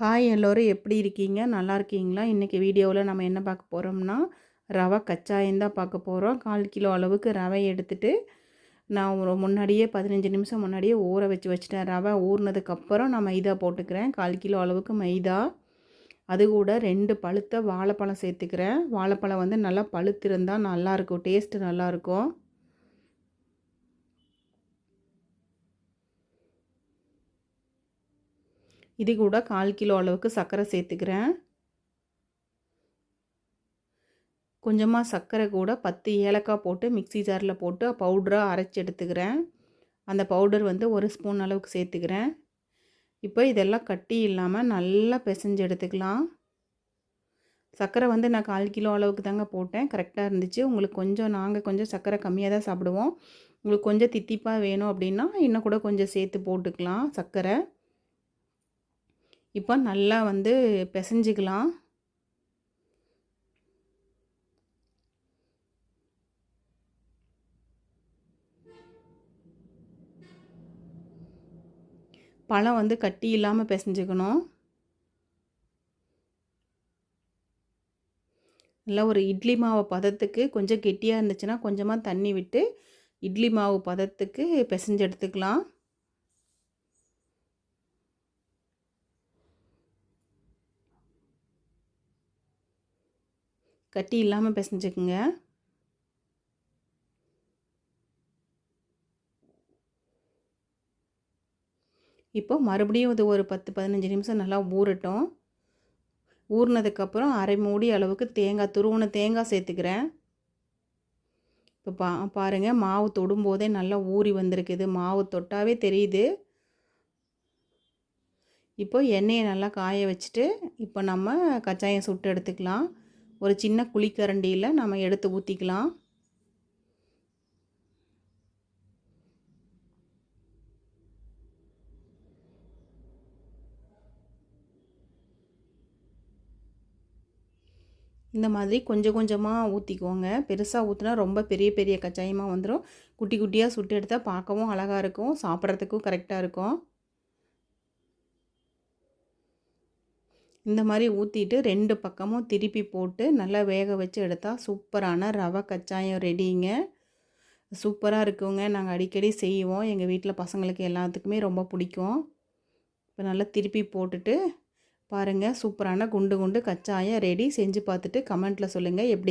Hi எல்லோரும் எப்படி இருக்கீங்க? நல்லா இருக்கீங்களா? இன்றைக்கி வீடியோவில் நம்ம என்ன பார்க்க போகிறோம்னா ரவை கச்சாயம் தான் பார்க்க போகிறோம் கால் கிலோ அளவுக்கு ரவை எடுத்துகிட்டு நான் ஒரு முன்னாடியே பதினஞ்சு நிமிஷம் முன்னாடியே ஊற வச்சு வச்சுட்டேன். ரவை ஊறினதுக்கப்புறம் நான் மைதா போட்டுக்கிறேன். கால் கிலோ அளவுக்கு மைதா. அது கூட ரெண்டு பழுத்த வாழைப்பழம் சேர்த்துக்கிறேன். வாழைப்பழம் வந்து நல்லா பழுத்திருந்தால் நல்லாயிருக்கும் டேஸ்ட்டு நல்லாயிருக்கும் இது கூட கால் கிலோ அளவுக்கு சர்க்கரை சேர்த்துக்கிறேன். கொஞ்சமாக சர்க்கரை கூட பத்து ஏலக்காய் போட்டு மிக்சி ஜாரில் போட்டு பவுடராக அரைச்சி எடுத்துக்கிறேன். அந்த பவுடர் வந்து ஒரு ஸ்பூன் அளவுக்கு சேர்த்துக்கிறேன். இப்போ இதெல்லாம் கட்டி இல்லாமல் நல்லா பிசைஞ்சு எடுத்துக்கலாம். சர்க்கரை வந்து நான் கால் கிலோ அளவுக்கு தாங்க போட்டேன். கரெக்டாக இருந்துச்சு. உங்களுக்கு கொஞ்சம் நாங்கள் கொஞ்சம் சர்க்கரை கம்மியாக தான் சாப்பிடுவோம். உங்களுக்கு கொஞ்சம் தித்திப்பாக வேணும் அப்படின்னா இன்னும் கூட கொஞ்சம் சேர்த்து போட்டுக்கலாம் சர்க்கரை இப்போ நல்லா வந்து பிசைஞ்சிக்கலாம். பழம் வந்து கட்டி இல்லாமல் பிசைஞ்சுக்கணும். நல்லா ஒரு இட்லி மாவு பதத்துக்கு கொஞ்சம் கெட்டியாக இருந்துச்சுன்னா கொஞ்சமாக தண்ணி விட்டு இட்லி மாவு பதத்துக்கு பிசைஞ்சு எடுத்துக்கலாம். கட்டி இல்லாமல் பிசைஞ்சுக்குங்க. இப்போ மறுபடியும் இது ஒரு பத்து பதினஞ்சு நிமிஷம் நல்லா ஊறட்டும். ஊறினதுக்கப்புறம் அரை மூடி அளவுக்கு தேங்காய் துருவன தேங்காய் சேர்த்துக்கிறேன். இப்போ பா பாருங்கள் மாவு தொடும்போதே நல்லா ஊறி வந்திருக்குது. மாவு தொட்டாவே தெரியுது. இப்போ எண்ணெயை நல்லா காய வச்சுட்டு இப்போ நம்ம கச்சாயம் சுட்டு எடுத்துக்கலாம். ஒரு சின்ன குழிக்கரண்டியில் நம்ம எடுத்து ஊற்றிக்கலாம் இந்த மாதிரி கொஞ்சம் கொஞ்சமாக ஊற்றிக்கோங்க பெருசாக ஊற்றினா ரொம்ப பெரிய பெரிய கச்சாயமாக வந்துடும் குட்டி குட்டியாக சுட்டு எடுத்தால் பார்க்கவும் அழகாக இருக்கும். சாப்பிட்றதுக்கும் கரெக்டாக இருக்கும். இந்த மாதிரி ஊற்றிட்டு ரெண்டு பக்கமும் திருப்பி போட்டு நல்லா வேக வச்சு எடுத்தால் சூப்பரான ரவை கச்சாயம் ரெடிங்க. சூப்பராக இருக்குங்க. நாங்கள் அடிக்கடி செய்வோம். எங்கள் வீட்டில் பசங்களுக்கு எல்லாத்துக்குமே ரொம்ப பிடிக்கும். இப்போ நல்லா திருப்பி போட்டுட்டு பாருங்கள் சூப்பரான குண்டு குண்டு கச்சாயம் ரெடி. செஞ்சு பார்த்துட்டு கமெண்ட்டில் சொல்லுங்கள் எப்படி